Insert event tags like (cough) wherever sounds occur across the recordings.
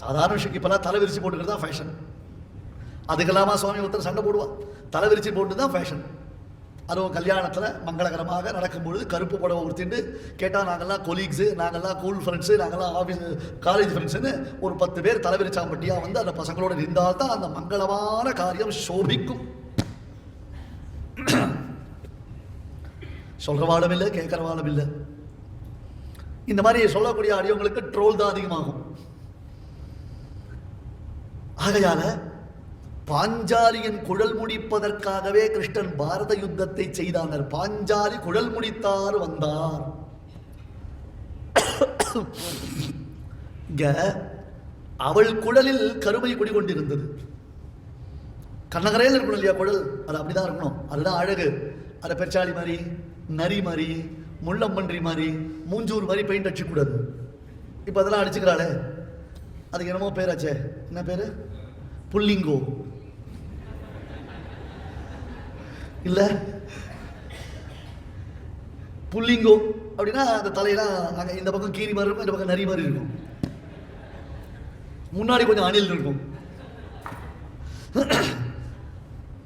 சாதாரண விஷயம். இப்போல்லாம் தலை விரிச்சு போட்டுக்கிறது தான் ஃபேஷன் அதுக்கெல்லாமா சுவாமி ஒருத்தர் சண்டை போடுவான் தலை விரிச்சு போட்டு தான் ஃபேஷன் அதுவும் கல்யாணத்தில் மங்களகரமாக நடக்கும்பொழுது கருப்பு புடவை உடுத்திட்டு கேட்டால் நாங்கள்லாம் கொலீக்ஸு நாங்கள்லாம் கூல் ஃப்ரெண்ட்ஸு நாங்கள்லாம் ஆஃபீஸ் காலேஜ் ஃப்ரெண்ட்ஸுன்னு ஒரு பத்து பேர் தலைவிரிச்சாம்பட்டியாக வந்து அந்த பசங்களோட இருந்தால் தான் அந்த மங்களமான காரியம் சோபிக்கும். சொல்கிறவாளும் இல்லை கேட்குறவாளும் இல்லை. இந்த மாதிரி சொல்லக்கூடிய அடியவங்களுக்கு ட்ரோல் தான் அதிகமாகும். ஆகையால பாஞ்சாலியின் குழல் முடிப்பதற்காகவே கிருஷ்ணன் பாரத யுத்தத்தை செய்தானர். பாஞ்சாலி குழல் முடித்தார் வந்தார். அவள் குழலில் கருமை குடிகொண்டிருந்தது. கண்ணகரையில் இருக்கணும் இல்லையா குழல்? அது அப்படிதான் இருக்கணும். அதுதான் அழகு. அதை பெருச்சாளி மாதிரி நரி மாதிரி முள்ளம்பன்றி மாதிரி மூஞ்சூர் மாதிரி பெயிண்ட் அடிச்சுக்கூடாது. இப்போ அதெல்லாம் அடிச்சுக்கிறாளே. அதுக்கு என்னமோ பேராச்சே. என்ன பேர்? புல்லிங்கோ. இல்ல? புல்லிங்கோ அப்படின்னா அந்த தலையெல்லாம் நாங்கள் இந்த பக்கம் கீரி மாதிரி இருக்கும் இந்த பக்கம் நரி மாதிரி இருக்கும். முன்னாடி கொஞ்சம் அணில் இருக்கும்.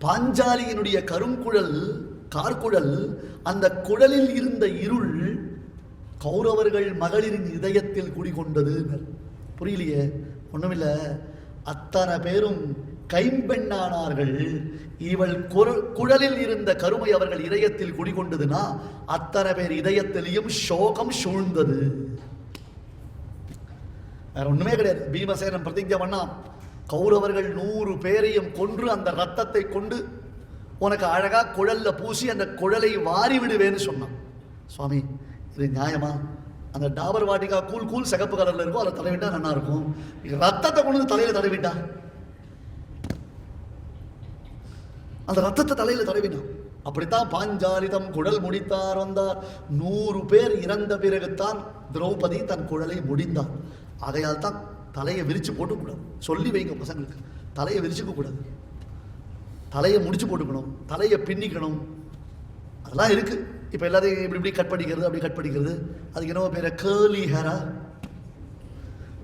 பாஞ்சாலியினுடைய கருங்குழல் கார்குழல் அந்த குழலில் இருந்த இருள் கௌரவர்கள் மகளிரின் இதயத்தில் குடிகொண்டது புரியலையே? ஒண்ணுமில்ல. அத்தனை பேரும் கைம்பெண்ணானார்கள். இவள் குரல் குழலில் இருந்த கருமை அவர்கள் இதயத்தில் குடிகொண்டதுன்னா அத்தனை பேர் இதயத்திலையும் சோகம் சூழ்ந்தது. வேற ஒண்ணுமே கிடையாது. பீமசேனம் பிரதிஜை பண்ணா கௌரவர்கள் நூறு பேரையும் கொன்று அந்த ரத்தத்தை கொண்டு உனக்கு அழகா குழல்ல பூசி அந்த குழலை வாரி விடுவேன்னு சொன்னான். சுவாமி இது நியாயமா? அந்த டாபர் வாட்டிக்கா கூல் கூல் சிகப்பு கலரில் இருக்கும் அதில் தடவிட்டா நல்லா இருக்கும். ரத்தத்தை கொண்டு வந்து தடவிட்டா? அந்த ரத்தத்தை தலையில் தடவினான் அப்படித்தான் பாஞ்சாலிதம் குழல் முடித்தார் வந்தார். நூறு பேர் இறந்த பிறகுத்தான் திரௌபதி தன் குழலை முடிந்தார் ஆகையால் தான் தலையை விரிச்சு போட்டுக்கூடாது. சொல்லி வைங்க பசங்களுக்கு. தலையை விரிச்சுக்க கூடாது. தலையை முடிச்சு போட்டுக்கணும். தலையை பின்னிக்கணும். அதெல்லாம் இருக்குது இப்போ எல்லாத்தையும் இப்படி இப்படி கட் பண்ணிக்கிறது அப்படி கட் பண்ணிக்கிறது. அதுக்கு என்னவோ பேர? கேர்லி ஹேரா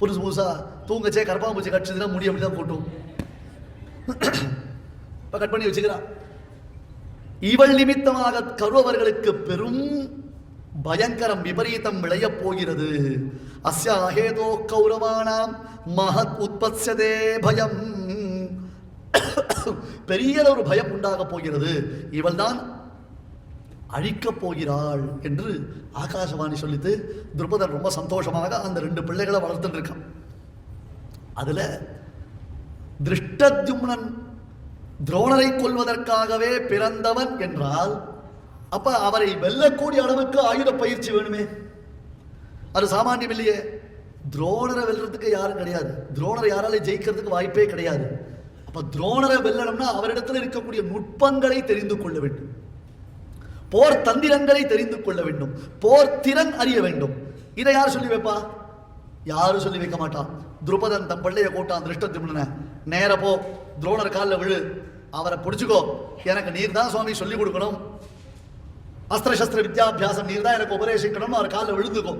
புதுசு புதுசாக தூங்கச்சே கரப்பாம்பூச்சி கடிச்சதுன்னா முடி அப்படி தான் போட்டும் இப்போ கட் பண்ணி வச்சுக்கிறான். இவள் நிமித்தமாக கருவவர்களுக்கு பெரும் பயங்கரம் விபரீதம் விளையப் போகிறது. அஸ்ய அஹேதோ கௌரவானாம் மகத் உற்பத்சதே பயம். பெரிய ஒரு பயம் உண்டாகப் போகிறது. இவள்தான் அழிக்கப் போகிறாள் என்று ஆகாசவாணி சொல்லித்து துருபதன் ரொம்ப சந்தோஷமாக அந்த ரெண்டு பிள்ளைகளை வளர்த்துட்டு இருக்கான். அதுல திருஷ்டத்யும்னன் துரோணரை கொல்வதற்காகவே பிறந்தவன் என்றால் அப்ப அவரை வெல்லக்கூடிய அளவுக்கு ஆயுத பயிற்சி வேணுமே? அது சாமானியம் இல்லையே. துரோணரை வெல்றதுக்கு யாரும் கிடையாது. துரோணரை யாராலே ஜெயிக்கிறதுக்கு வாய்ப்பே கிடையாது. அப்ப துரோணரை வெல்லணும்னா அவரிடத்தில் இருக்கக்கூடிய நுட்பங்களை தெரிந்து கொள்ள வேண்டும். போர் தந்திரங்களை தெரிந்து கொள்ள வேண்டும். போர் திறன் அறிய வேண்டும். இதை யார் சொல்லி வைப்பா? யாரும் சொல்லி வைக்க மாட்டான் துருபதன் தன் பிள்ளைய கூட்டான் திருஷ்டத்யும்னனை நேர போ துரோணர் காலில் விழு. அவரை பிடிச்சிக்கோ. எனக்கு நீர் தான் சுவாமி சொல்லி கொடுக்கணும். அஸ்திர சஸ்திர வித்யாபியாசம் நீர் தான் எனக்கு உபதேசிக்கணும் அவர் காலில் விழுந்துக்கோ.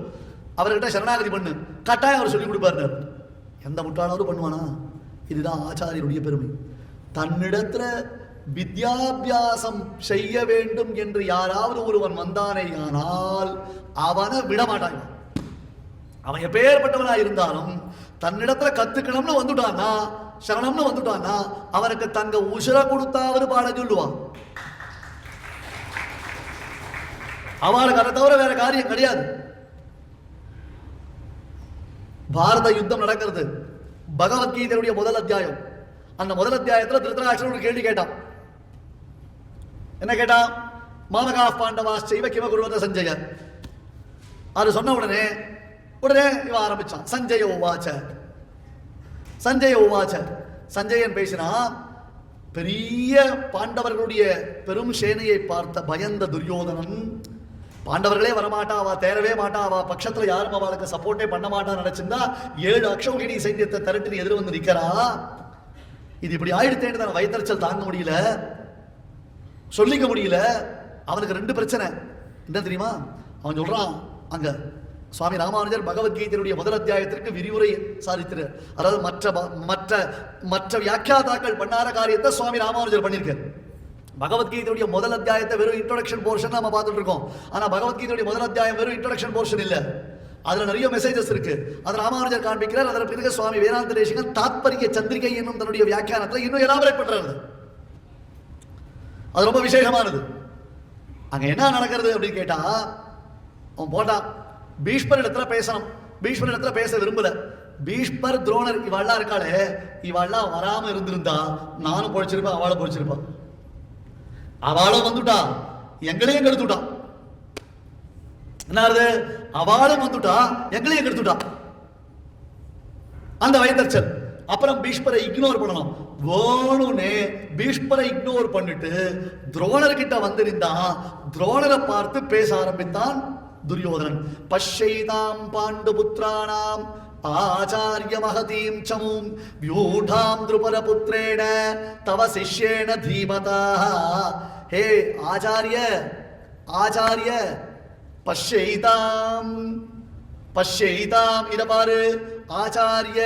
அவர்கிட்ட சரணாகதி பண்ணு. கட்டாயம் அவர் சொல்லி கொடுப்பாரு எந்த முட்டாளாவது பண்ணுவானா? இதுதான் ஆச்சாரியனுடைய பெருமை. தன்னிடத்துல வித்யாபியாசம் செய்ய வேண்டும் என்று யாராவது ஒருவன் வந்தானே ஆனால் அவனை விடமாட்டாங்க அவன் எப்பேற்பட்டவனா இருந்தாலும் தன்னிடத்துல கத்துக்கணும்னு வந்துட்டானா சரணம்னு வந்துட்டானா அவனுக்கு தங்க உசுர கொடுத்தாவது பாட சொல்லுவான். அவனுக்கு அதை தவிர வேற காரியம் கிடையாது. பாரத யுத்தம் நடக்கிறது. பகவத்கீதையுடைய முதல் அத்தியாயம். அந்த முதல் அத்தியாயத்துல திருத்தராஷ்டிரன் ஒரு கேள்வி கேட்டான். என்ன கேட்டா? மாமகா பாண்டவா செய்வ கிம குருவத சஞ்சய அது சொன்ன உடனே உடனே இவன் ஆரம்பிச்சான் சஞ்சய உவாச்ச. சஞ்சய உவாச்ச. சஞ்சயன் பேசினா பெரிய பாண்டவர்களுடைய பெரும் சேனையை பார்த்த பயந்த துரியோதனன் பாண்டவர்களே வரமாட்டா அவ தேரவே மாட்டா அவ பட்சத்துல யாரும் அவளுக்கு சப்போர்ட்டே பண்ண மாட்டா நினைச்சிருந்தா ஏழு அக்ஷௌகிணி சைன்யத்தை திரட்டி நீ எதிர் வந்து நிக்கிறா. இது இப்படி ஆயிடுத்தேன்னு தான் வயிற்றுச்சல் தாங்க முடியல. சொல்லிக்க முடியல. அவனுக்கு ரெண்டு பிரச்சனை. என்ன தெரியுமா? அவன் சொல்கிறான் அங்கே சுவாமி ராமானுஜர் பகவத்கீதையினுடைய முதல் அத்தியாயத்திற்கு விரிவுரை சாதித்திரு. அதாவது மற்ற மற்ற மற்ற வியாக்கியாதாக்கள் பண்ணாத காரியத்தை சுவாமி ராமானுஜர் பண்ணியிருக்கார் பகவத்கீதையுடைய முதல் அத்தியாயத்தை வெறும் இன்ட்ரோடக்ஷன் போர்ஷன் நம்ம பார்த்துட்டு இருக்கோம். ஆனால் பகவத்கீதையுடைய முதல் அத்தியாயம் வெறும் இன்ட்ரோடக்ஷன் போர்ஷன் இல்லை. அதில் நிறைய மெசேஜஸ் இருக்கு. அது ராமானுஜர் காண்பிக்கிறார். அதற்கு பிறகு சுவாமி வேதாந்த தேசிகன் தாத்பரிய சந்திரிகை என்னும் தன்னுடைய வியாக்கியானத்தில் இன்னும் எலாபரேட் பண்ணுறாரு அது ரொம்ப விசேஷமானது. அங்கே என்ன நடக்கிறது அப்படின்னு கேட்டால் அவன் போட்டான் பீஷ்மர் இடத்துல பேசணும். பீஷ்மர் இடத்துல பேச விரும்பல. பீஷ்மர் துரோணர் இவாள்லாம் இருக்காளே இவாள்லாம் வராமல் இருந்திருந்தா நானும் பொழைச்சிருப்பேன் அவளை பொழைச்சிருப்பான் அவளும் வந்துட்டா. எங்களையும் கெடுத்துட்டான் என்னது அவளும் வந்துட்டா எங்களையும் கெடுத்துட்டான் அந்த வயதர்ச்சல் அப்புறம் பீஷ்மரை இக்னோர் பண்ணணும். வேணும்னே பீஷ்மரை இக்னோர் பண்ணிட்டு துரோணர் கிட்ட துரோணரை பார்த்து பேச ஆரம்பித்தான் துரியோதனன். பஷ்யைதாம் பாண்டு புத்திராணாம் ஆச்சாரிய மகதீம் சமும் வியூடாம் துருபர தவ சிஷ்யேன தீமதா ஹே ஆச்சாரிய ஆச்சாரிய பஷ்யைதாம் பஷ்யைதாம் இத பாரு ஆச்சாரிய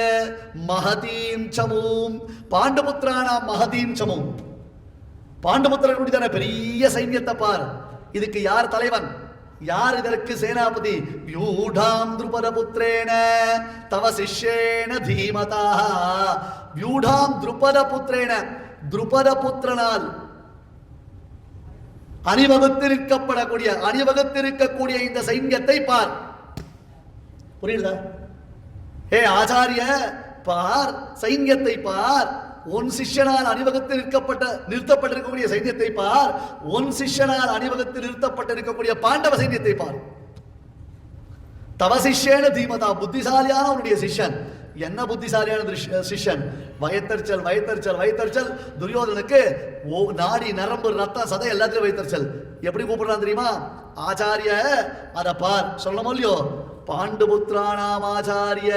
மகதீம் சமூம். பாண்டபுத்திரானாம் மகதீம் சமூம். பாண்டபுத்திரனுடைய தானே பெரிய சைன்யத்தை பார். இதுக்கு யார் தலைவன்? யார் இதற்கு சேனாபதி? வியூடாம் துருபத புத்திரேன தவ சிஷ்யேன தீமதா. வியூடாம் துருபத புத்திரேன புத்திரனால் அணிவகுத்திருக்கப்படக்கூடிய அணிவகுத்திருக்கக்கூடிய இந்த சைன்யத்தை பார். புரியுதா? ஏ ஆச்சாரிய பார் சைன்யத்தை பார். உன் சிஷ்யனால் அணிவகுத்து நிற்கப்பட்ட நிறுத்தப்பட்டிருக்கக்கூடிய சைன்யத்தை பார். உன் சிஷ்யனால் அணிவகுத்து நிறுத்தப்பட்டிருக்கக்கூடிய பாண்டவ சைன்யத்தை பார். தவ சிஷ்யேன தீமதா புத்திசாலியான உன்னுடைய சிஷ்யன். என்ன புத்திசாலியான சிஷ்யன்? வயத்தறிச்சல் வயத்தறிச்சல் வயத்தறிச்சல். துரியோதனுக்கு ஓ நாடி நரம்பு ரத்தம் சதை எல்லாத்துலயும் வயத்தறிச்சல். எப்படி கூப்பிடுறான் தெரியுமா? ஆச்சாரிய அதை பார். சொல்லமோ இல்லையோ? பாண்டுபுத்திரானாமாச்சாரிய.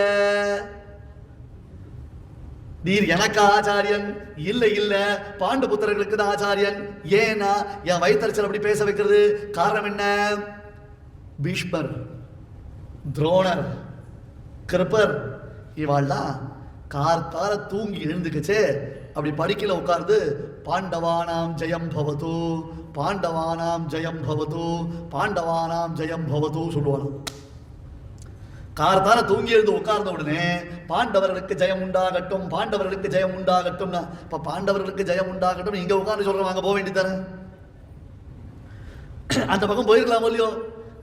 நீர் எனக்கு ஆச்சாரியன் இல்ல இல்ல பாண்டு புத்திரர்களுக்கு தான் ஆச்சாரியன். ஏன்னா என் வயிற்றுச்சல் அப்படி பேச வைக்கிறது. காரணம் என்ன? பீஷ்மர் துரோணர் கிருப்பர் இவாள்லாம் கார்த்தால தூங்கி எழுந்துக்குச்சே அப்படி படிக்கல உட்கார்ந்து பாண்டவானாம் ஜெயம் பவது பாண்டவானாம் ஜெயம் பவது பாண்டவானாம் ஜெயம் பவது சொல்லுவாங்க கார்த்தால தூங்கி எழுந்து உட்கார்ந்த உடனே பாண்டவர்களுக்கு ஜெயம் உண்டாகட்டும் பாண்டவர்களுக்கு ஜெயம் உண்டாகட்டும்னா. இப்ப பாண்டவர்களுக்கு ஜெயம் உண்டாகட்டும் இங்க உட்கார்ந்து சொல்றோம் அங்க போக வேண்டியதானே அந்த பக்கம் போயிருக்கலாம் இல்லையோ?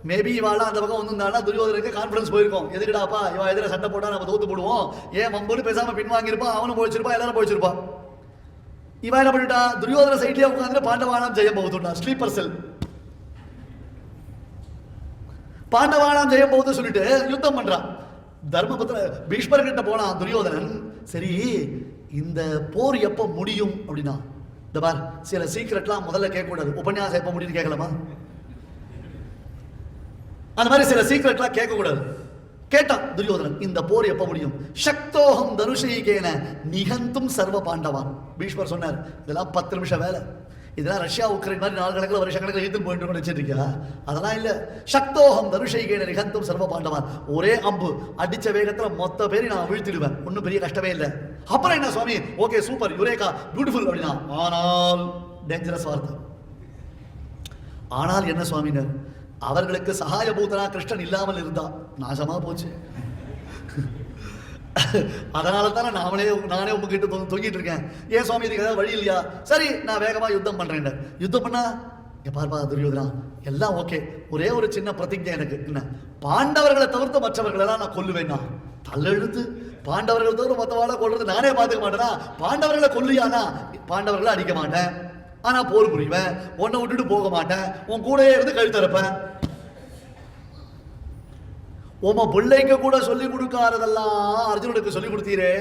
மேபி இவாளா அந்த பக்கம் வந்திருந்தாலும் துரியோதனுக்கு கான்ஃபிடன்ஸ் போயிருக்கோம். எதுக்குடாப்பா? இவன் எதிர சண்டை போட்டா நம்ம தோத்து போடுவோம். ஏன் வம்புன்னு பேசாம பின்வாங்கியிருப்பான் அவனும் போயிச்சிருப்பான் எல்லாரும் போயிச்சிருப்பான் இவன் என்ன பண்ணிட்டா? துரியோதன சைட்லயே உட்கார்ந்து பாண்டவானம் ஜெயம் போகுதுட்டா ஸ்லீப்பர் செல் பாண்டவானாம் ஜெயம் போகுது சொல்லிட்டு யுத்தம் பண்றான். தர்மபுத்திர பீஷ்மர் கிட்ட போனான் துரியோதனன். சரி இந்த போர் எப்போ முடியும் அப்படின்னா? இந்த பார் சில சீக்கிரட்லாம் முதல்ல கேட்கக்கூடாது. உபன்யாசம் எப்போ முடியும்னு கேட்கலாமா? அந்த மாதிரி சில சீக்கிரட்லாம் கேட்கக்கூடாது. கேட்டான் துரியோதனன் இந்த போர் எப்ப முடியும்? சக்தோகம் தனுஷைகேன நிகந்தும் சர்வ பாண்டவான். பீஷ்மர் சொன்னார் இதெல்லாம் பத்து நிமிஷம் வேலை. இதெல்லாம் ரஷ்யா உக்ரைன் மாதிரி நாலு கணக்கில் வருஷ கணக்கில் இழுத்து போயிட்டு இருக்கோம்னு அதெல்லாம் இல்லை. சக்தோகம் தனுஷைகேன நிகந்தும் சர்வ பாண்டவான் ஒரே அம்பு. அடித்த வேகத்தில் மொத்த பேர் நான் வீழ்த்திடுவேன். ஒன்றும் பெரிய கஷ்டமே இல்லை. அப்புறம் என்ன சுவாமி? Okay super. யுரேகா பியூட்டிஃபுல் அப்படின்னா ஆனால் டேஞ்சரஸ் வார்த்தை. ஆனால் என்ன சுவாமினர்? அவர்களுக்கு சகாயபூதனா கிருஷ்ணன் இல்லாமல் இருந்தா நாசமா போச்சு. அதனால தானே நாமளே நானே உங்ககிட்ட தொங்க தொங்கிட்டு இருக்கேன். ஏன் சுவாமி இதுக்கு ஏதாவது வழி இல்லையா? சரி நான் வேகமாக யுத்தம் பண்ணுறேன் யுத்தம் பண்ணா இங்கே பார்ப்பா துரியோதனா எல்லாம் ஓகே. ஒரே ஒரு சின்ன பிரதிஜை எனக்கு. என்ன? பாண்டவர்களை தவிர்த்து மற்றவர்களெல்லாம் நான் கொல்லுவேன்னா தள்ளெழுத்து பாண்டவர்கள் தவிர மற்றவாளை கொள்றது நானே பார்த்துக்க மாட்டேனா? பாண்டவர்களை கொல்லியானா? பாண்டவர்களை அடிக்க மாட்டேன். ஆனால் போர் புரிவேன். உன்னை விட்டுட்டு போக மாட்டேன். உன் கூடயே இருந்து கழுத்தறப்பேன் உம பிள்ளைக்கு கூட சொல்லி கொடுக்காததெல்லாம் அர்ஜுனனுக்கு சொல்லி கொடுத்தீரே.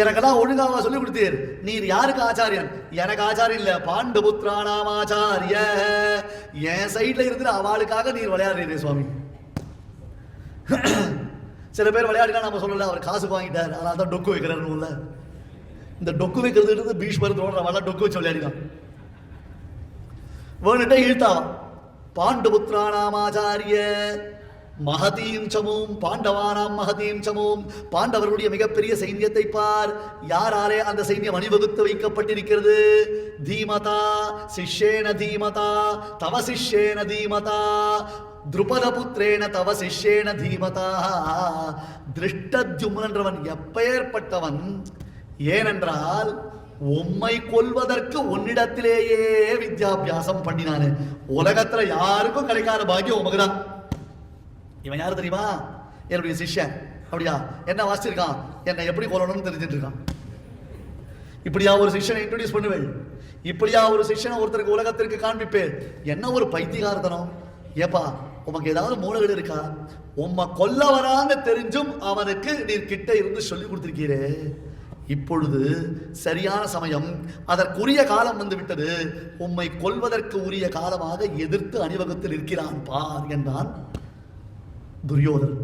எனக்கெல்லாம் ஒழுங்காவா சொல்லி கொடுத்தீர். நீர் யாருக்கு ஆச்சாரியன்? எனக்கு ஆச்சாரியன் இல்ல. பாண்டு புத்திரானாம் ஆச்சாரிய. என் சைட்ல இருந்து அவளுக்காக நீர் விளையாடுறீரே சுவாமி. சில பேர் விளையாடினா நம்ம சொல்லல. அவர் காசு வாங்கிட்டார். அதனால தான் டொக்கு வைக்கிறாருன்னு உள்ள இந்த டொக்கு வைக்கிறது பீஷ்மர் தோன்றவெல்லாம் டொக்கு வச்சு விளையாடினான் வேணுட்டே இழுத்தாவான் பாண்டு மகதீம் சமூம் பாண்டவானாம் மகதீம் சமூம் பாண்டவர்களுடைய மிகப்பெரிய சைன்யத்தை பார். யாராலே அந்த சைன்யம் அணிவகுத்து வைக்கப்பட்டிருக்கிறது? தீமதா சிஷ்யேன தீமதா தவ சிஷ்யேன தீமதா துருபதபுத்திரேன தவ சிஷ்யேன தீமதா. திருஷ்டத்யும்னன்றவன் எப்பேற்பட்டவன்? ஏனென்றால் உம்மை கொல்வதற்கு உன்னிடத்திலேயே வித்யாபியாசம் பண்ணினானு. உலகத்துல யாருக்கும் கிடைக்காத பாக்கியம் உமக்கு தான். இவன் யாரு தெரியுமா? என்னுடைய சிஷ்யன். அப்படியா? என்ன வாசிச்சிருக்கான்? என்னை எப்படி கொல்லணும்னு தெரிஞ்சுட்டு இருக்கான். இப்படியா ஒரு சிஷ்யனை இன்ட்ரடியூஸ் பண்ணுவேன். இப்படியா ஒரு சிஷ்யனை ஒருத்தருக்கு உலகத்திற்கு காண்பிப்பேன். என்ன ஒரு பைத்தியகார்த்தனம்? ஏப்பா உமக்கு ஏதாவது மூலகள் இருக்கா? உம்மை கொல்ல வரான்னு தெரிஞ்சும் அவனுக்கு நீ கிட்ட இருந்து சொல்லி கொடுத்துருக்கீரே இப்பொழுது சரியான சமயம். அதற்குரிய காலம் வந்துவிட்டது. உம்மை கொல்வதற்கு உரிய காலமாக எதிர்த்து அணிவகுத்தில் இருக்கிறான் பார் என்றான் துரியோதன்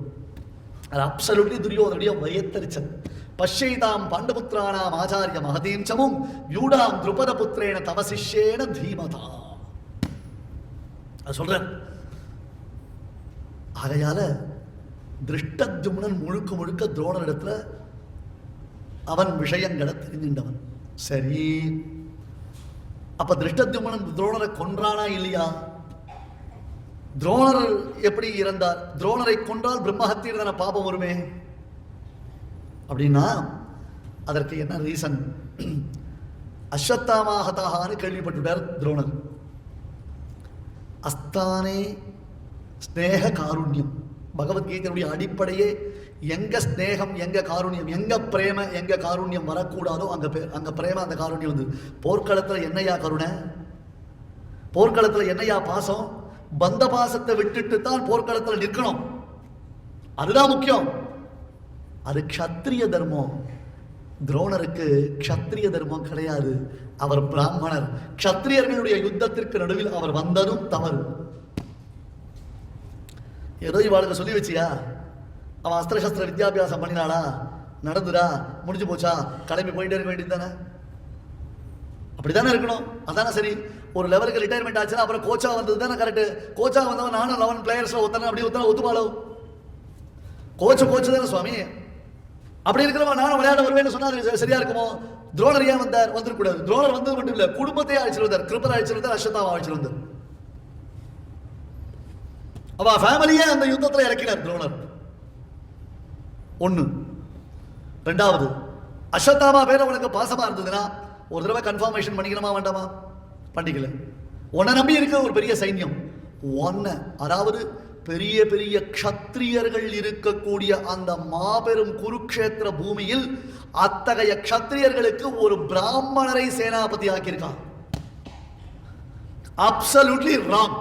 அது அப்சலுட்லி துரியோதனுடைய வயத்தரிச்சல். பஷ்யைதாம் பாண்டபுத்திரானாம் ஆச்சாரிய மகதீஞ்சமும் யூடாம் திருபத புத்திரேன தவசிஷ்யேன தீமதா. அது சொல்றேன். ஆகையால திருஷ்டத்யும்னன் முழுக்க முழுக்க துரோணனிடத்துல அவன் விஷயங்களை தெரிஞ்சின்றவன். சரி. அப்ப திருஷ்டத்யும்னன் துரோணரை கொன்றானா இல்லையா? துரோணர் எப்படி இறந்தார்? துரோணரை கொன்றால் பிரம்மஹத்தியில் தான பாபம் வருமே? அப்படின்னா அதற்கு என்ன ரீசன் அஸ்வத்தாமாகதான்னு கேள்விப்பட்டுட்டார் துரோணர். அஸ்தானே ஸ்நேக காருண்யம். பகவத்கீதையுடைய அடிப்படையே எங்க ஸ்நேகம் எங்க காருண்யம் எங்க பிரேம எங்க காருண்யம் வரக்கூடாதோ அங்க அங்கே அங்க பிரேம அந்த காருண்யம் வந்து. போர்க்களத்துல என்னையா கருணை? போர்க்களத்துல என்னையா பாசம்? பந்த பாசத்தை விட்டுட்டு தான் போர்க்களத்துல நிற்கணும். அதுதான் முக்கியம். அது க்ஷத்ரிய தர்மம். துரோணருக்கு க்ஷத்ரிய தர்மம் கிடையாது. அவர் பிராமணர். க்ஷத்ரியர்களுடைய யுத்தத்திற்கு நடுவில் அவர் வந்ததும் தவறு. ஏதோ இவாளுக்கு சொல்லி வச்சியா? அவன் அஸ்திரசஸ்திர வித்தியாபியாசம் வித்யாபியாசம் பண்ணினாளா நடந்துடா முடிஞ்சு போச்சா? கிளம்பி போயிட்டே இருக்க வேண்டியது தானே? அப்படிதானே இருக்கணும்? அதானே சரி. ஒரு லெவலுக்கு ரிட்டையர்மெண்ட் ஆச்சுன்னா அப்புறம் கோச்சா வந்தது தானே கரெக்ட் கோச்சா வந்தவன் நானும் லெவன் பிளேயர்ஸில் ஒத்தனை அப்படி ஒத்தனை ஒத்துமாளோ கோச்சு கோச்சு தானே சுவாமி. அப்படி இருக்கிறவன் நானும் விளையாட வருவேன்னு சொன்னா சரியா இருக்குமோ? துரோணர் ஏன் வந்தார்? வந்துடக்கூடாது துரோணர் வந்தது மட்டும் இல்லை. குடும்பத்தையே அழைச்சிட்டு வந்தார். கிருப்பர் அழைச்சிட்டு வந்தார். அஸ்வத்தாவை அழைச்சிட்டு வந்தார். அவ ஃபேமிலியே அந்த யுத்தத்தில் இறக்கினார் துரோணர். ஒன்று ரெண்டாவது அஸ்வத்தாமா பேர் உனக்கு பாசமாக இருந்ததுன்னா ஒரு தடவை கன்ஃபர்மேஷன் பண்ணிக்கணுமா வேண்டாமா? பண்ணிக்கல. உன்னை நம்பி இருக்க ஒரு பெரிய சைன்யம். ஒன்ன அதாவது பெரிய பெரிய க்ஷத்ரியர்கள் இருக்கக்கூடிய அந்த மாபெரும் குருக்ஷேத்திர பூமியில் அத்தகைய க்ஷத்ரியர்களுக்கு ஒரு பிராமணரை சேனாபதி ஆக்கியிருக்கான். அப்சல்யூட்லி ராங்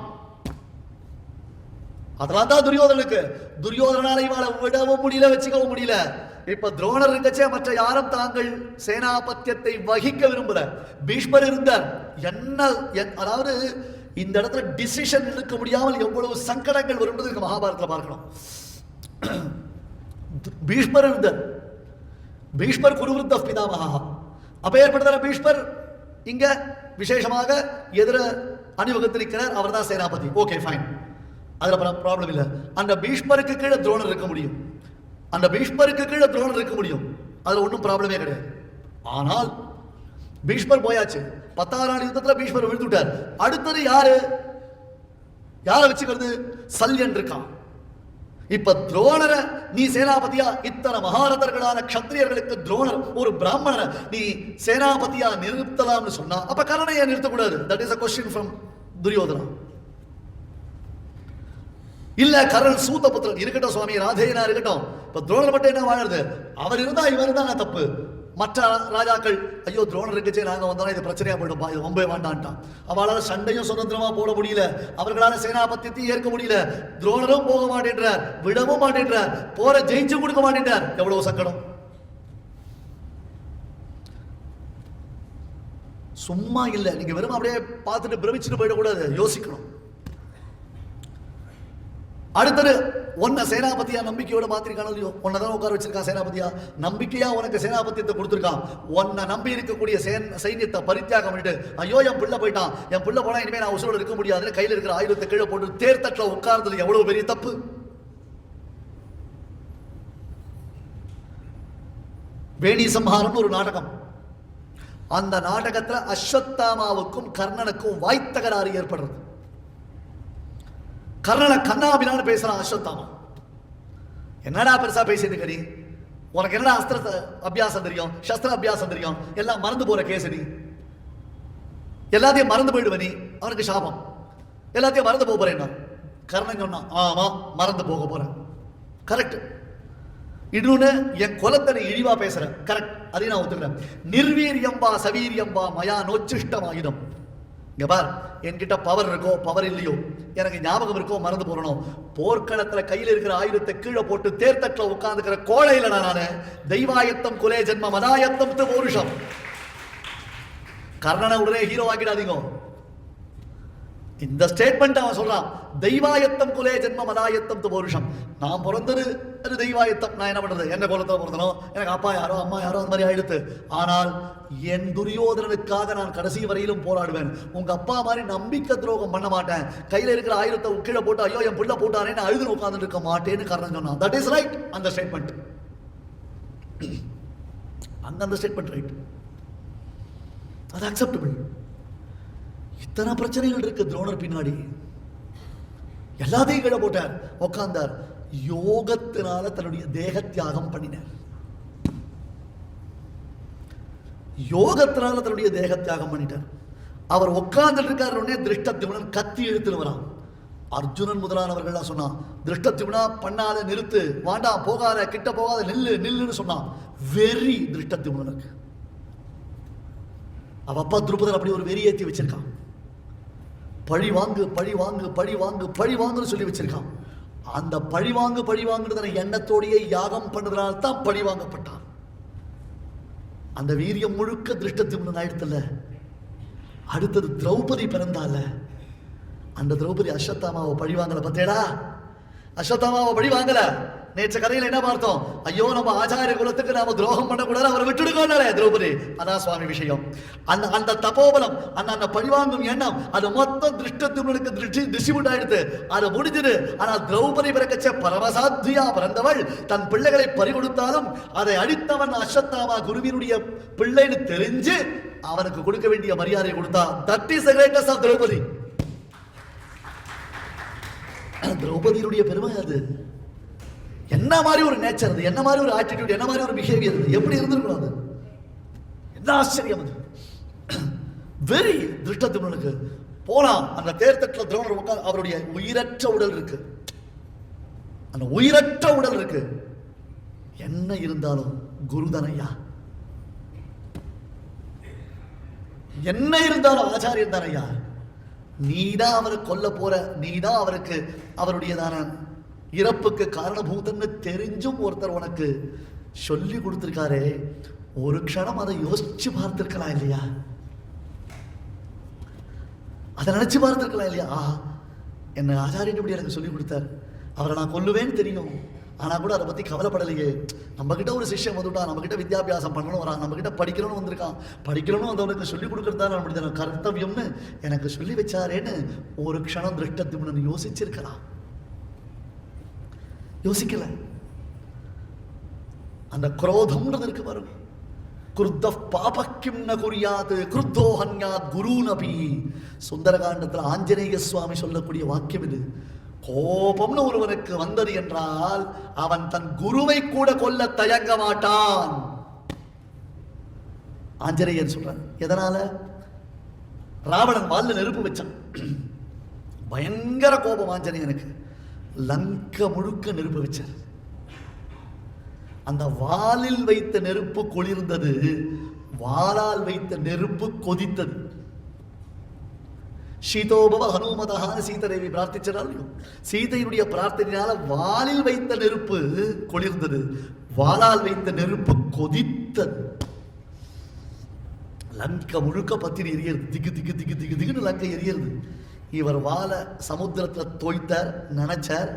அதெல்லாம் தான் துரியோதனுக்கு. துரியோதனால இவளை விடவும் முடியல வச்சுக்கவும் முடியல. இப்ப துரோணர் இருக்கச்சே மற்ற யாரும் தாங்கள் சேனாபத்தியத்தை வகிக்க விரும்பல. பீஷ்மர் இருந்தார் என்ன என்- அதாவது இந்த இடத்துல டிசிஷன் எடுக்க முடியாமல் எவ்வளவு சங்கடங்கள் வரும்ன்றது மகாபாரத்தில் பார்க்கணும். பீஷ்மர் இருந்தார் பீஷ்மர் குருவிருத்த பிதாமகா. அப்ப ஏற்படுத்த பீஷ்மர் இங்க விசேஷமாக எதிர அணிவகுத்திருக்கிறார் அவர் தான் சேனாபதி. ஓகே ஃபைன் அதுல ப்ராப்ளம் இல்ல. அந்த பீஷ்மருக்கு கீழே துரோணர் இருக்க முடியும். அந்த பீஷ்மருக்கு கீழே துரோணர் இருக்க முடியும். அதுல ஒன்றும் ப்ராப்ளமே கிடையாது. ஆனால் பீஷ்மர் போயாச்சு. பத்தாறு நாள் யுத்தத்தில் பீஷ்மர் விழுந்துட்டார் அடுத்தது யாரு? யாரை வச்சுக்கிறது? சல்யன் இருக்கான். இப்ப துரோணரை நீ சேனாபதியா? இத்தனை மகாரதர்களான கத்திரியர்களுக்கு துரோணர் ஒரு பிராமணரை நீ சேனாபதியா நிறுத்தலாம்னு சொன்னா அப்ப கர்ணனை ஏன் நிறுத்தக்கூடாது. That is a question from Duryodhana. இல்ல கரண் சூத்த புத்திரன் இருக்கட்டும் சுவாமி ராதேயனா இருக்கட்டும். இப்ப துரோணர் மட்டும் என்ன வாழறது அவர் இருந்தா இவர் தான் தப்பு. மற்ற ராஜாக்கள் ஐயோ துரோணர் இருக்குச்சே நாங்க வந்தோம்னா இது பிரச்சனையா போயிடும்பா இது ரொம்ப வேண்டான்ட்டான். அவளால சண்டையும் சுதந்திரமா போட முடியல. அவர்களால சேனாபத்தியத்தையும் ஏற்க முடியல. துரோணரும் போக மாட்டேன்றார் விடவும் மாட்டேன்றார் போற ஜெயிச்சு கொடுக்க மாட்டேன்றார். எவ்வளவு சங்கடம். சும்மா இல்லை நீங்க வெறும் அப்படியே பார்த்துட்டு பிரமிச்சுட்டு போயிடக்கூடாது யோசிக்கணும். அடுத்தது உன்னை சேனாபதியா நம்பிக்கையோட மாத்திருக்கானோ இல்லையோ? உன்னை தான் உட்கார வச்சிருக்கான் சேனாபதியா? நம்பிக்கையா உனக்கு சேனாபத்தியத்தை கொடுத்துருக்கான். உன்னை நம்பி இருக்கக்கூடிய சைன்யத்தை பரித்தியாகம் பண்ணிட்டு ஐயோ என் பிள்ளை போயிட்டான். என் பிள்ளை போனா இனிமே நான் உசுரோடு இருக்க முடியாதுன்னு கையில் இருக்கிற ஆயுதத்தை கீழே போட்டு தேர்தட்டில் உட்கார்ந்தது எவ்வளவு பெரிய தப்பு? வேணி சம்ஹாரம்னு ஒரு நாடகம். அந்த நாடகத்தில் அஸ்வத்தாமாவுக்கும் கர்ணனுக்கும் வாய்த்தகராறு ஏற்படுறது. கர்ணனை கண்ணாபினான்னு பேசுறான் அஸ்வத்தாமா என்னடா பெருசா பேசிட்டு நீ உனக்கு என்னடா அஸ்திர அபியாசம் தெரியும்? சஸ்திர அபியாசம் தெரியும்? எல்லாம் மறந்து போற கேசடி எல்லாத்தையும் மறந்து போயிடுவ நீ. அவனுக்கு சாபம். எல்லாத்தையும் மறந்து போக போறேன் கர்ணன் சொன்னான் ஆமா மறந்து போக போறேன். கரெக்ட் இன்னொன்னு என் குலத்தனை நீ இழிவா பேசுறேன் கரெக்ட் அதையும் நான் ஒத்துக்கிறேன். நிர்வீரியம்பா சவீரியம்பா மயா நோச்சிஷ்டம் ஆயுதம் இங்க பார் என்கிட்ட பவர் இருக்கோ பவர் இல்லையோ எனக்கு ஞாபகம் இருக்கோ மறந்து போறணும் போர்க்களத்துல கையில் இருக்கிற ஆயுதத்தை கீழே போட்டு தேர்தட்டில் உட்கார்ந்துக்கிற கோழையில நானு. தெய்வாயத்தம் குலே ஜென்ம மதாயத்தம் ஒரு கர்ணனை உடனே ஹீரோ ஆக்கிடாதீங்க. இந்த ஸ்டேட்மெண்ட் அவன் சொல்றான். தெய்வாயத்தம் குலே ஜென்ம மதாயத்தம் து நான் பிறந்தது அது தெய்வாயத்தம். நான் என்ன பண்றது? எந்த குலத்தில் பிறந்தனோ? எனக்கு அப்பா யாரோ அம்மா யாரோ அந்த மாதிரி ஆயிடுத்து. ஆனால் என் துரியோதனனுக்காக நான் கடைசி வரையிலும் போராடுவேன். உங்க அப்பா மாதிரி நம்பிக்கை துரோகம் பண்ண மாட்டேன். கையில இருக்கிற ஆயுதத்தை கீழே போட்டு ஐயோ என் பிள்ளை போட்டாரேன்னு அழுது உட்கார்ந்துட்டு இருக்க மாட்டேன்னு காரணம் சொன்னான். தட் இஸ் ரைட் அந்த ஸ்டேட்மெண்ட் (clears throat) அங்க அந்த ஸ்டேட்மெண்ட் ரைட் அது அக்செப்டபிள் இத்தனை பிரச்சனைகள் இருக்கு துரோணர் பின்னாடி. எல்லாத்தையும் கீழே போட்டார். உட்கார்ந்தார் யோகத்தினால தன்னுடைய தேக தியாகம் பண்ணினார். யோகத்தினால தன்னுடைய தேக தியாகம் பண்ணிட்டார். அவர் உட்கார்ந்துட்டு இருக்காரு உடனே திருஷ்டத்திமுனன் கத்தி இழுத்துன்னு வரான். அர்ஜுனன் முதலானவர்கள்லாம் சொன்னான் திருஷ்டத்திமுனா பண்ணாத நிறுத்து. வாண்டா போகாத கிட்ட போகாத நில்லு நில்லுன்னு சொன்னான். வெறி திருஷ்டத்திமுனனுக்கு. அவ அப்பா திருப்பதர் அப்படி ஒரு வெறி ஏத்தி வச்சிருக்கான். பழி வாங்கு பழி வாங்கு பழி வாங்கு பழி வாங்குன்னு சொல்லி வச்சிருக்கான். அந்த பழி வாங்கு பழி வாங்குறதுன எண்ணத்தோடையே யாகம் பண்ணதுனால தான் பழி வாங்கப்பட்டான் அந்த வீரியம் முழுக்க திருஷ்டத்திமுனன் ஆயிடுத்துல. அடுத்தது திரௌபதி பிறந்தால அந்த திரௌபதி அஸ்வத்தாமாவை பழி வாங்கல பத்தேடா. அஸ்வத்தாமாவை பழி வாங்கல நேற்று கதையில என்ன பார்த்தோம்? ஐயோ நம்ம ஆச்சாரிய குலத்துக்கு நாம துரோகம் பண்ணக்கூடாது அவரை விட்டுடுக்கோனாலே திரௌபதி. அதான் சுவாமி விஷயம். அந்த அந்த தபோபலம் அந்த அந்த பழிவாங்கும் எண்ணம் அது மொத்தம் திருஷ்டத்துக்கு திருஷ்டி டிஸ்ட்ரிபியூட் ஆயிடுது. அது முடிஞ்சது. ஆனால் திரௌபதி பிறக்கச்ச பரமசாத்தியா பிறந்தவள் தன் பிள்ளைகளை பறிகொடுத்தாலும் அதை அழித்தவன் அஸ்வத்தாமா குருவினுடைய பிள்ளைன்னு தெரிஞ்சு அவனுக்கு கொடுக்க வேண்டிய மரியாதை கொடுத்தா. That is greatest of Draupadi. திரௌபதியினுடைய பெருமை அது. என்ன மாதிரி ஒரு நேச்சர் அது? என்ன மாதிரி ஒரு ஆட்டிடியூட் என்ன மாதிரி ஒரு பிஹேவியர் அது? எப்படி இருந்திருக்கணும் அது? என்ன ஆச்சரியம் அது? வெறி திருஷ்டத்தினுக்கு போலாம். அந்த தேர்தட்டில் திரௌணர் உட்கார்ந்து அவருடைய உயிரற்ற உடல் இருக்கு. அந்த உயிரற்ற உடல் இருக்கு. என்ன இருந்தாலும் குருதனையா? என்ன இருந்தாலும் ஆச்சாரியன் தானையா? நீதான் அவரை கொல்ல போற நீதான் அவருக்கு அவருடையதான இறப்புக்கு காரணபூதம்னு தெரிஞ்சும் ஒருத்தர் உனக்கு சொல்லி கொடுத்துருக்காரே ஒரு க்ஷணம் அதை யோசிச்சு பார்த்துருக்கலாம் இல்லையா? அதை நினைச்சு பார்த்திருக்கலாம் இல்லையா? ஆஹா என்னை ஆச்சாரியன் இப்படி எனக்கு சொல்லி கொடுத்தார். அவரை நான் கொல்லுவேன்னு தெரியும். ஆனா கூட அதை பத்தி கவலைப்படலையே. நம்ம கிட்ட ஒரு சிஷ்யம் வந்துட்டான் நம்ம கிட்ட வித்யாபியாசம் பண்ணணும் வரான் நம்ம கிட்ட படிக்கணும்னு வந்திருக்கான். படிக்கணும்னு வந்தவனுக்கு சொல்லி கொடுக்கறது தான் நம்மளுடைய கர்த்தவியம்னு எனக்கு சொல்லி வச்சாரேன்னு ஒரு க்ஷணம் திருஷ்டத்துக்கு யோசிச்சிருக்கலாம் யோசிக்கல. அந்த குரோதம்ன்றது இருக்கு பாருங்க குருத்த பாபக்கிம் ந குறியாது குருத்தோ ஹன்யாத் குருநபி சுந்தரகாண்டத்தில் ஆஞ்சநேய சுவாமி சொல்லக்கூடிய வாக்கியம் இது. கோபம்னு ஒருவனுக்கு வந்தது என்றால் அவன் தன் குருவை கூட கொல்ல தயங்க மாட்டான். ஆஞ்சநேயன் சொல்றான் எதனால? ராவணன் வால்ல நெருப்பு வச்சான். பயங்கர கோபம் ஆஞ்சநேயனுக்கு. லங்க முழுக்க நெருப்பு வச்சார். அந்த வாலில் வைத்த நெருப்பு குளிர்ந்தது வாளால் வைத்த நெருப்பு கொதித்தது. சீதோபவ ஹனுமதகான சீதரேவி பிரார்த்திச்சால் சீதையினுடைய பிரார்த்தனையால வாலில் வைத்த நெருப்பு கொளிர்ந்தது வாளால் வைத்த நெருப்பு கொதித்தது. லங்க முழுக்க பத்திரி எரியறது திக்கு திக்கு திக்கு திக்கு திக்குன்னு லங்கை எரியறது. இவர் வாழை சமுத்திரத்தில் தோய்த்தார் நினச்சார்.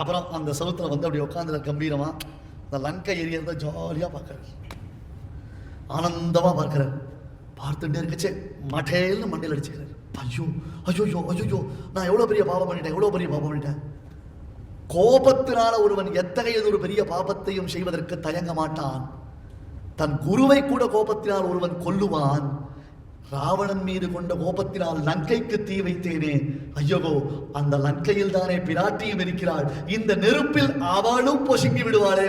அப்புறம் அந்த சமுத்திரம் வந்து அப்படி உட்காந்துல கம்பீரமாக அந்த லங்கை எரியறத ஜாலியாக பார்க்குறார். ஆனந்தமாக பார்க்குறார். பார்த்துட்டே இருக்கச்சு மட்டேல்னு மண்டையில் அடிச்சுக்கிறார். ஐயோ ஐயோ ஐயோ நான் எவ்வளோ பெரிய பாவம் பண்ணிட்டேன் எவ்வளோ பெரிய பாவம் பண்ணிட்டேன். கோபத்தினால ஒருவன் எத்தகையது ஒரு பெரிய பாபத்தையும் செய்வதற்கு தயங்க மாட்டான். தன் குருவை கூட கோபத்தினால் ஒருவன் கொல்லுவான். ராவணன் மீது கொண்ட கோபத்தினால் லங்கைக்கு தீ வைத்தேனே. ஐயோ அந்த லங்கையில் தானே பிராட்டியும் இருக்கிறாள். இந்த நெருப்பில் அவளும் பொசுங்கி விடுவாளே.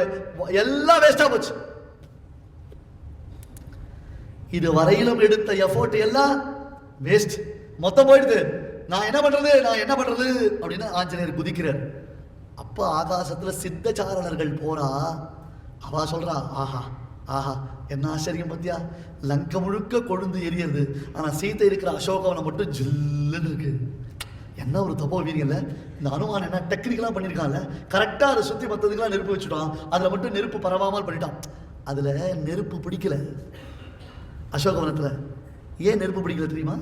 எல்லாம் வேஸ்டா போச்சு. இது வரையிலும் எடுத்த எஃபோர்ட் எல்லாம் வேஸ்ட் மொத்தம் போயிடுது. நான் என்ன பண்றது? நான் என்ன பண்றது? அப்படின்னு ஆஞ்சநேயர் குதிக்கிறார். அப்ப ஆகாசத்துல சித்தச்சாரணர்கள் போறா அவ சொல்றா ஆஹா ஆஹா என்ன ஆச்சரியம் பத்தியா? லங்கை முழுக்க கொழுந்து எரியுது ஆனால் சீத்தை இருக்கிற அசோகவனம் மட்டும் ஜில்லுன்னு இருக்கு. என்ன ஒரு தப்போ வீரியல்ல? இந்த அனுமான் என்ன டெக்னிக்கலாக பண்ணியிருக்கான்ல கரெக்டாக அதை சுற்றி மற்றதுக்கெல்லாம் நெருப்பு வச்சுட்டான். அதில் மட்டும் நெருப்பு பரவாமல் பண்ணிட்டான். அதில் நெருப்பு பிடிக்கல. அசோகவனத்தில் ஏன் நெருப்பு பிடிக்கல தெரியுமா?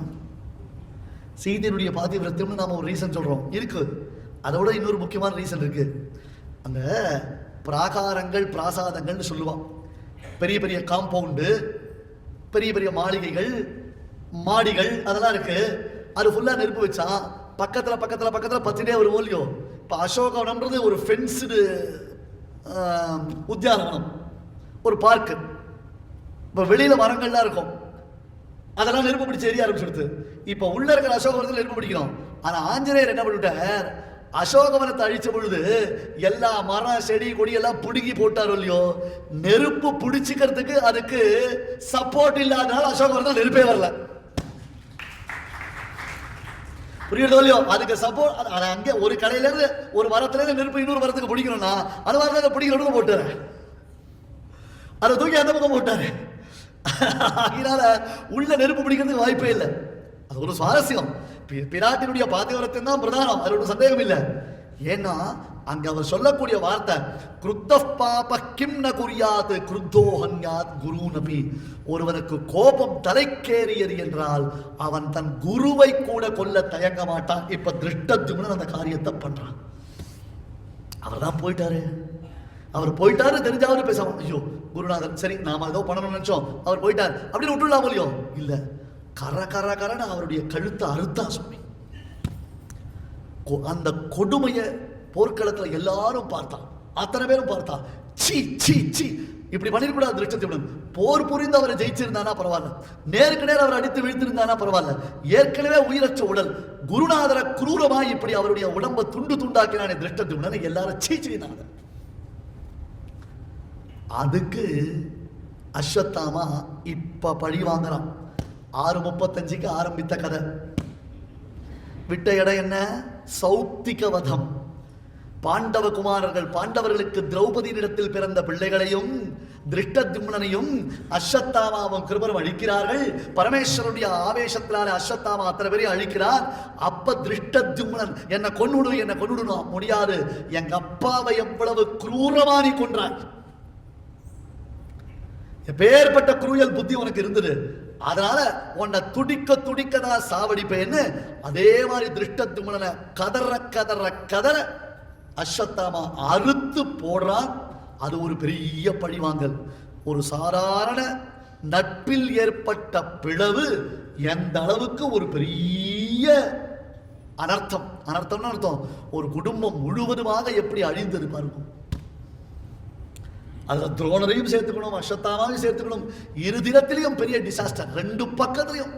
சீதையினுடைய பாதிவிரத்தியம்னு நாம் ஒரு ரீசன் சொல்கிறோம் இருக்கு. அதோட இன்னொரு முக்கியமான ரீசன் இருக்கு. அந்த பிராகாரங்கள் பிராசாதங்கள்னு சொல்லுவான். பெரிய பெரிய காம்பவுண்டு பெரிய பெரிய மாளிகைகள் மாடிகள் அதெல்லாம் இருக்கு. அது ஃபுல்லாக நெருப்பு வச்சா பக்கத்தில் பக்கத்தில் பக்கத்தில் பத்துட்டே ஒரு ஓலியோ இப்போ அசோகவனம்ன்றது ஒரு ஃபென்ஸ்டு உத்தியானவனம் ஒரு பார்க்கு இப்போ வெளியில் மரங்கள்லாம் இருக்கும். அதெல்லாம் நெருப்பு பிடிச்சி எரிய ஆரம்பிச்சுடுது இப்போ உள்ள இருக்கிற அசோகவனத்தில் நெருப்பு பிடிக்கணும். ஆனால் ஆஞ்சநேயர் என்ன பண்ணிவிட்டார்? அசோகவனத்தை அழிச்ச பொழுது எல்லா மரம் செடி கொடியெல்லாம் பிடுங்கி போட்டாரோ இல்லையோ? நெருப்பு பிடிச்சிக்கிறதுக்கு அதுக்கு சப்போர்ட் இல்லாதனால அசோகவனத்தில் நெருப்பே வரல. புரியுறதோ இல்லையோ? அதுக்கு சப்போர்ட் அது அங்கே ஒரு கடையில இருந்து ஒரு மரத்துலேருந்து நெருப்பு இன்னொரு மரத்துக்கு பிடிக்கணும்னா அது மாதிரி அதை பிடிக்கணும் போட்டார் அதை தூக்கி அந்த பக்கம் போட்டாரு. அதனால உள்ள நெருப்பு பிடிக்கிறதுக்கு வாய்ப்பே இல்லை. அது ஒரு சுவாரஸ்யம். பி- பிராட்டினுடைய பாத்தியவரத்தின் தான் பிரதானம். அது சந்தேகம் இல்லை ஏன்னா அங்க அவர் சொல்லக்கூடிய வார்த்தை கிருத்த பாப கிம் ந குறியாது கிருத்தோ ஹன்யாத் குரு நபி ஒருவனுக்கு கோபம் தலைக்கேறியது என்றால் அவன் தன் குருவை கூட கொல்ல தயங்க மாட்டான். இப்ப திருஷ்டத்துக்கு அந்த காரியத்தை பண்றான். அவர் தான் போயிட்டாரு. அவர் போயிட்டாரு தெரிஞ்சாவது பேசாம ஐயோ குருநாதன் சரி நாம ஏதோ பண்ணணும்னு நினைச்சோம். அவர் போயிட்டார். அப்படின்னு விட்டுடலாம் இல்லையோ? இல்லை. கர கர கரன்னு அவருடைய கழுத்தை அறுத்தா சுவாமி. கொ- அந்த கொடுமையை போர்க்களத்துல எல்லாரும் பார்த்தான் அத்தனை பேரும் பார்த்தா சீ சீ சீ. இப்படி பண்ணிருக்கூடாது திருஷ்டத்துடன் போர் புரிந்து அவரை ஜெயிச்சிருந்தானா பரவாயில்ல. நேருக்கு நேர் அவர் அடித்து வீழ்த்திருந்தானா பரவாயில்ல. ஏற்கனவே உயிரற்ற உடல். குருநாதர குரூரமாய் இப்படி அவருடைய உடம்பை துண்டு துண்டாக்கினானே திருஷ்டத்துடன் எல்லாரும் சீ அதுக்கு அஸ்வத்தாமா இப்ப பழி வாங்குறான். ஆறு முப்பத்தஞ்சுக்கு ஆரம்பித்த கதை. விட்ட இடம் என்ன? சௌத்திக வதம் பாண்டவ குமாரர்கள் பாண்டவர்களுக்கு திரௌபதியிடத்தில் பிறந்த பிள்ளைகளையும் திருஷ்டத்யும்னனையும் அஸ்வத்தாமாவும் கிருபரும் அழிக்கிறார்கள். பரமேஸ்வருடைய ஆவேசத்தினால அஸ்வத்தாமா அத்தனை பேரையும் அழிக்கிறார். அப்ப திருஷ்டத்யும்னன் என்னை கொன்னுடு என்னை கொண்டுடணும் முடியாது. எங்க அப்பாவை எவ்வளவு குரூரமா நீ கொன்றாய் எப்பேற்பட்ட குரூயல் புத்தி உனக்கு இருந்தது. அதனால உன்னை துடிக்க துடிக்க தான் சாவடிப்பேன்னு அதே மாதிரி திருஷ்டத்துமன கதற கதற கதற அஸ்வத்தாமா அறுத்து போடுறான் அது ஒரு பெரிய பழிவாங்கல். ஒரு சாதாரண நட்பில் ஏற்பட்ட பிளவு எந்த அளவுக்கு ஒரு பெரிய அனர்த்தம். அனர்த்தம்னு அர்த்தம். ஒரு குடும்பம் முழுவதுமாக எப்படி அழிந்தது பாருங்க. அதில் துரோணரையும் சேர்த்துக்கணும் அஸ்வத்தாமாவையும் சேர்த்துக்கணும். இரு தினத்திலையும் பெரிய டிசாஸ்டர் ரெண்டு பக்கத்துலையும்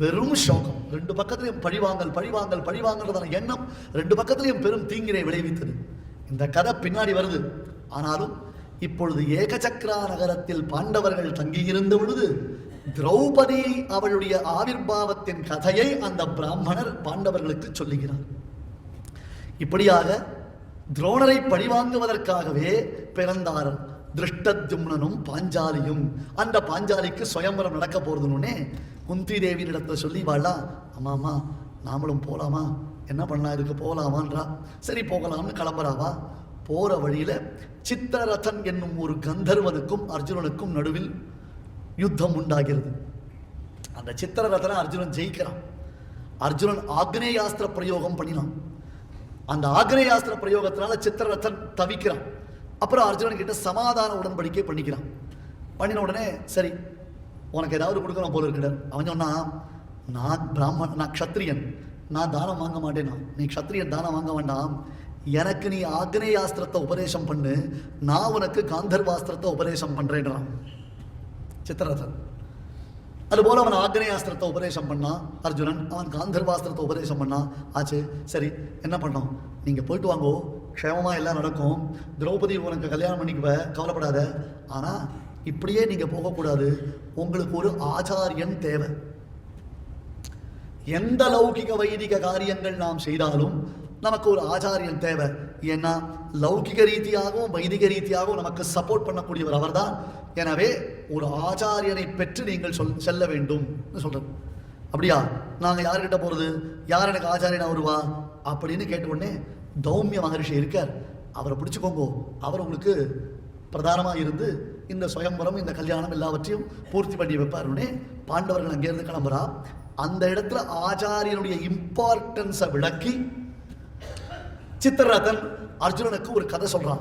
பெரும் சோகம். ரெண்டு பக்கத்துலையும் பழிவாங்கல் பழிவாங்கல் பழிவாங்கல்றதான எண்ணம் ரெண்டு பக்கத்துலையும் பெரும் தீங்கினை விளைவித்தது. இந்த கதை பின்னாடி வருது. ஆனாலும் இப்பொழுது ஏகசக்ரா நகரத்தில் பாண்டவர்கள் தங்கியிருந்த பொழுது திரௌபதி அவளுடைய ஆவிர்வாவத்தின் கதையை அந்த பிராமணர் பாண்டவர்களுக்கு சொல்லுகிறார். இப்படியாக துரோணரை பழிவாங்குவதற்காகவே பிறந்தார். திருஷ்டத்யும்னனும் பாஞ்சாலியும். அந்த பாஞ்சாலிக்கு சுயம்பரம் நடக்க போறதுன்னு குந்தி தேவியிடத்துல சொல்லி வாழா ஆமாம்மா நாமளும் போகலாமா என்ன பண்ணலாம் இதுக்கு போகலாமான்றா? சரி போகலாம்னு கிளம்புறாவா போகிற வழியில் சித்திரரதன் என்னும் ஒரு கந்தர்வனுக்கும் அர்ஜுனனுக்கும் நடுவில் யுத்தம் உண்டாகிறது. அந்த சித்திரரதனை அர்ஜுனன் ஜெயிக்கிறான். அர்ஜுனன் ஆக்னேயாஸ்திர பிரயோகம் பண்ணினான். அந்த ஆக்னேயாஸ்திர பிரயோகத்தினால சித்திரரத்தன் தவிக்கிறான். அப்புறம் அர்ஜுனன் கிட்ட சமாதான உடன்படிக்கை பண்ணிக்கிறான். பண்ணின உடனே சரி உனக்கு ஏதாவது கொடுக்கணும் போல இருக்கிற அவன் சொன்னான் நான் பிராமணன் நான் க்ஷத்ரியன். நான் தானம் வாங்க மாட்டேனா? நீ க்ஷத்ரியன் தானம் வாங்க வேண்டாம். எனக்கு நீ ஆக்னேயாஸ்திரத்தை உபதேசம் பண்ணு. நான் உனக்கு காந்தர்வாஸ்திரத்தை உபதேசம் பண்ணுறேன்றான் சித்திரரதன். அதுபோல் அவன் ஆக்னேயாஸ்திரத்தை உபதேசம் பண்ணான் அர்ஜுனன் அவன் காந்தர்வாஸ்திரத்தை உபதேசம் பண்ணான் ஆச்சு சரி என்ன பண்ணோம்? நீங்கள் போயிட்டு வாங்கோ க்ஷேமமாக எல்லாம் நடக்கும். திரௌபதி உனக்கு கல்யாணம் பண்ணிக்குவ கவலைப்படாத. ஆனால் இப்படியே நீங்கள் போகக்கூடாது. உங்களுக்கு ஒரு ஆச்சாரியன் தேவை. எந்த லௌகிக வைதிக காரியங்கள் நாம் செய்தாலும் நமக்கு ஒரு ஆச்சாரியன் தேவை. ஏன்னா லௌகிக ரீதியாகவும் வைதிக ரீதியாகவும் நமக்கு சப்போர்ட் பண்ணக்கூடியவர் அவர்தான். எனவே ஒரு ஆச்சாரியனை பெற்று நீங்கள் சொல் செல்ல வேண்டும் சொல்றேன் அப்படியா? நாங்கள் யார்கிட்ட போகிறது யார் எனக்கு ஆச்சாரியனா வருவா? அப்படின்னு கேட்ட உடனே தௌமிய மகரிஷி இருக்கார். அவரை பிடிச்சிக்கோங்கோ. அவர் உங்களுக்கு பிரதானமாக இருந்து இந்த சுயம்பரம் இந்த கல்யாணம் எல்லாவற்றையும் பூர்த்தி பண்ணி வைப்பார் உடனே பாண்டவர்கள் அங்கேருந்து கிளம்புறா. அந்த இடத்துல ஆச்சாரியனுடைய இம்பார்ட்டன்ஸை விளக்கி சித்திரரதன் அர்ஜுனனுக்கு ஒரு கதை சொல்றான்.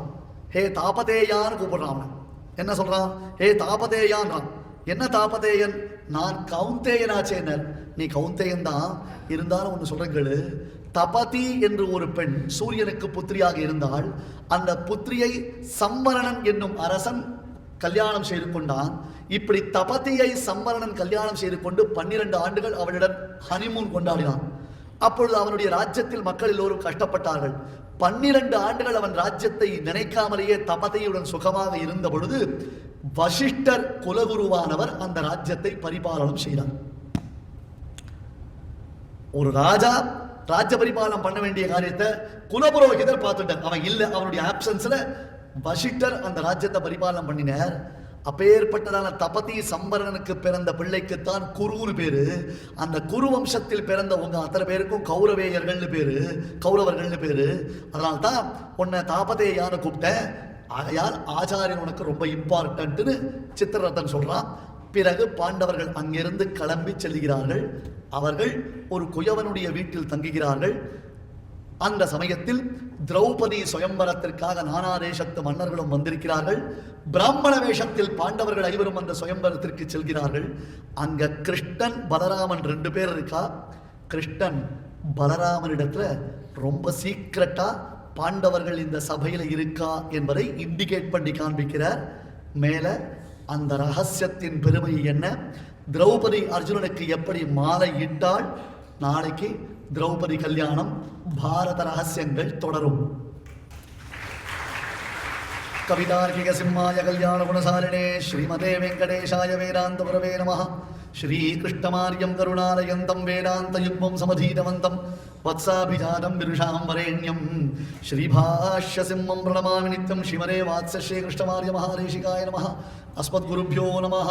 ஹே தாபதேயான்னு கூப்பிடுறான் அவனை. என்ன சொல்றான்? ஹே தாபதேயான்றான். என்ன தாபதேயன்? நான் கவுந்தேயனாச்சேனர். நீ கவுந்தேயன் தான் இருந்தாலும் ஒன்று சொல்றேன் தபதி என்று ஒரு பெண் சூரியனுக்கு புத்திரியாக இருந்தால் அந்த புத்திரியை சம்மரணன் என்னும் அரசன் கல்யாணம் செய்து கொண்டான். இப்படி தபதியை சம்மரணன் கல்யாணம் செய்து கொண்டு பன்னிரண்டு ஆண்டுகள் அவளிடம் ஹனிமூன் கொண்டாடினான். அப்பொழுது அவனுடைய ராஜ்யத்தில் மக்கள் எல்லோரும் கஷ்டப்பட்டார்கள். பன்னிரண்டு ஆண்டுகள் அவன் ராஜ்யத்தை நினைக்காமலேயே தபதையுடன் சுகமாக இருந்த பொழுது வசிஷ்டர் குலகுருவானவர் அந்த ராஜ்யத்தை பரிபாலனம் செய்தார். ஒரு ராஜா ராஜ்ய பரிபாலனம் பண்ண வேண்டிய காரியத்தை குலபுரோகிதர் பார்த்துட்டார். அவன் இல்லை அவனுடைய ஆப்சன்ஸ்ல வசிஷ்டர் அந்த ராஜ்யத்தை பரிபாலனம் பண்ணினார். அப்பேற்பட்டதான தபதி சம்பரனுக்கு பிறந்த பிள்ளைக்குத்தான் குருன்னு பேரு. அந்த குரு வம்சத்தில் பிறந்த உங்க அத்தனை பேருக்கும் கௌரவேயர்கள்னு பேரு. கௌரவர்கள்னு பேரு. அதனால தான் உன்னை தாபதேயான்னு கூப்பிட்டேன். ஆகையால் ஆச்சாரியன் உனக்கு ரொம்ப இம்பார்ட்டன்ட்னு சித்திரரத்தன் சொல்றான். பிறகு பாண்டவர்கள் அங்கிருந்து கிளம்பி செல்கிறார்கள். அவர்கள் ஒரு குயவனுடைய வீட்டில் தங்குகிறார்கள். அந்த சமயத்தில் திரௌபதி சுயம்பரத்திற்காக நானா தேசத்து மன்னர்களும் வந்திருக்கிறார்கள். பிராமண வேஷத்தில் பாண்டவர்கள் ஐவரும் அந்த சுயம்பரத்திற்கு செல்கிறார்கள். அங்க கிருஷ்ணன் பலராமன் ரெண்டு பேர் இருக்கா? கிருஷ்ணன் பலராமனிடத்துல ரொம்ப சீக்கிரட்டா பாண்டவர்கள் இந்த சபையில இருக்கா என்பதை இண்டிகேட் பண்ணி காண்பிக்கிறார். மேல அந்த ரகசியத்தின் பெருமை என்ன? திரௌபதி அர்ஜுனனுக்கு எப்படி மாலை இட்டால் நாளைக்கு திரௌபதி கல்யாணம் பாரத ரகசியங்கள் தொடரும். கவிதார்க்கிக சிம்மாய கல்யாண குணசாலினே ஸ்ரீமதே வெங்கடேஷாய வேதாந்த குரவே நம. ஸ்ரீகிருஷ்ணமாரியம் கருணாலயந்தம் வேதாந்த யுக்மம் சமதீதவந்தம் வத்சாபிஜாதம் விருஷாம் வரேண்யம் ஸ்ரீபாஷ்ய சிம்மம் பிரணமாமி நித்யம். ஸ்ரீமரே வாத்ச ஸ்ரீகிருஷ்ணமாரிய மகாதேசிகாய நம. அஸ்மத்குருभ्यो நமः.